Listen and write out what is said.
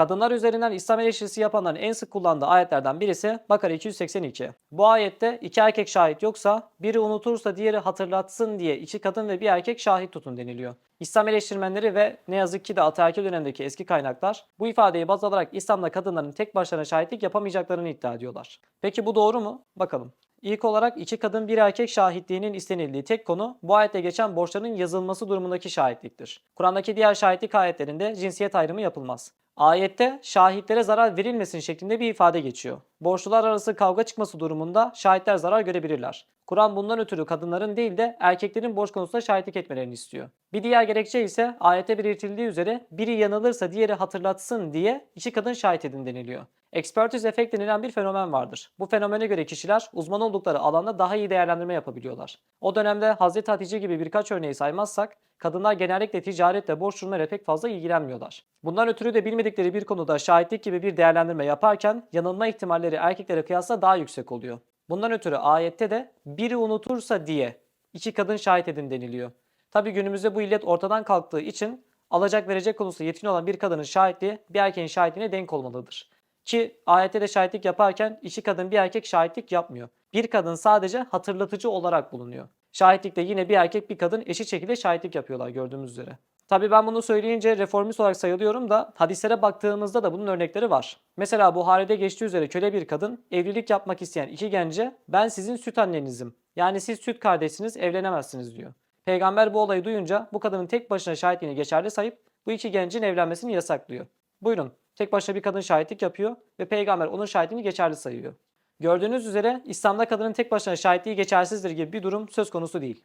Kadınlar üzerinden İslam eleştirisi yapanların en sık kullandığı ayetlerden birisi Bakara 282. Bu ayette iki erkek şahit yoksa biri unutursa diğeri hatırlatsın diye iki kadın ve bir erkek şahit tutun deniliyor. İslam eleştirmenleri ve ne yazık ki de ataerkil dönemdeki eski kaynaklar bu ifadeyi baz alarak İslam'da kadınların tek başlarına şahitlik yapamayacaklarını iddia ediyorlar. Peki bu doğru mu? Bakalım. İlk olarak iki kadın bir erkek şahitliğinin istenildiği tek konu bu ayette geçen borçların yazılması durumundaki şahitliktir. Kur'an'daki diğer şahitlik ayetlerinde cinsiyet ayrımı yapılmaz. Ayette şahitlere zarar verilmesin şeklinde bir ifade geçiyor. Borçlular arası kavga çıkması durumunda şahitler zarar görebilirler. Kur'an bundan ötürü kadınların değil de erkeklerin borç konusunda şahitlik etmelerini istiyor. Bir diğer gerekçe ise ayette belirtildiği üzere biri yanılırsa diğeri hatırlatsın diye iki kadın şahit edin deniliyor. Expertise efekt denilen bir fenomen vardır. Bu fenomene göre kişiler uzman oldukları alanda daha iyi değerlendirme yapabiliyorlar. O dönemde Hazreti Hatice gibi birkaç örneği saymazsak kadınlar genellikle ticaretle borç durumlarıyla pek fazla ilgilenmiyorlar. Bundan ötürü de bilmedikleri bir konuda şahitlik gibi bir değerlendirme yaparken yanılma ihtimalleri erkeklere kıyasla daha yüksek oluyor. Bundan ötürü ayette de biri unutursa diye iki kadın şahit edin deniliyor. Tabi günümüzde bu illet ortadan kalktığı için alacak verecek konusunda yetkin olan bir kadının şahitliği bir erkeğin şahitliğine denk olmalıdır. Ki ayette de şahitlik yaparken iki kadın bir erkek şahitlik yapmıyor. Bir kadın sadece hatırlatıcı olarak bulunuyor. Şahitlikte yine bir erkek bir kadın eşit şekilde şahitlik yapıyorlar gördüğümüz üzere. Tabi ben bunu söyleyince reformist olarak sayılıyorum da hadislere baktığımızda da bunun örnekleri var. Mesela Buhari'de geçtiği üzere köle bir kadın evlilik yapmak isteyen iki gence ben sizin süt annenizim. Yani siz süt kardeşsiniz evlenemezsiniz diyor. Peygamber bu olayı duyunca bu kadının tek başına şahitliğini geçerli sayıp bu iki gencin evlenmesini yasaklıyor. Buyurun tek başına bir kadın şahitlik yapıyor ve peygamber onun şahitliğini geçerli sayıyor. Gördüğünüz üzere İslam'da kadının tek başına şahitliği geçersizdir gibi bir durum söz konusu değil.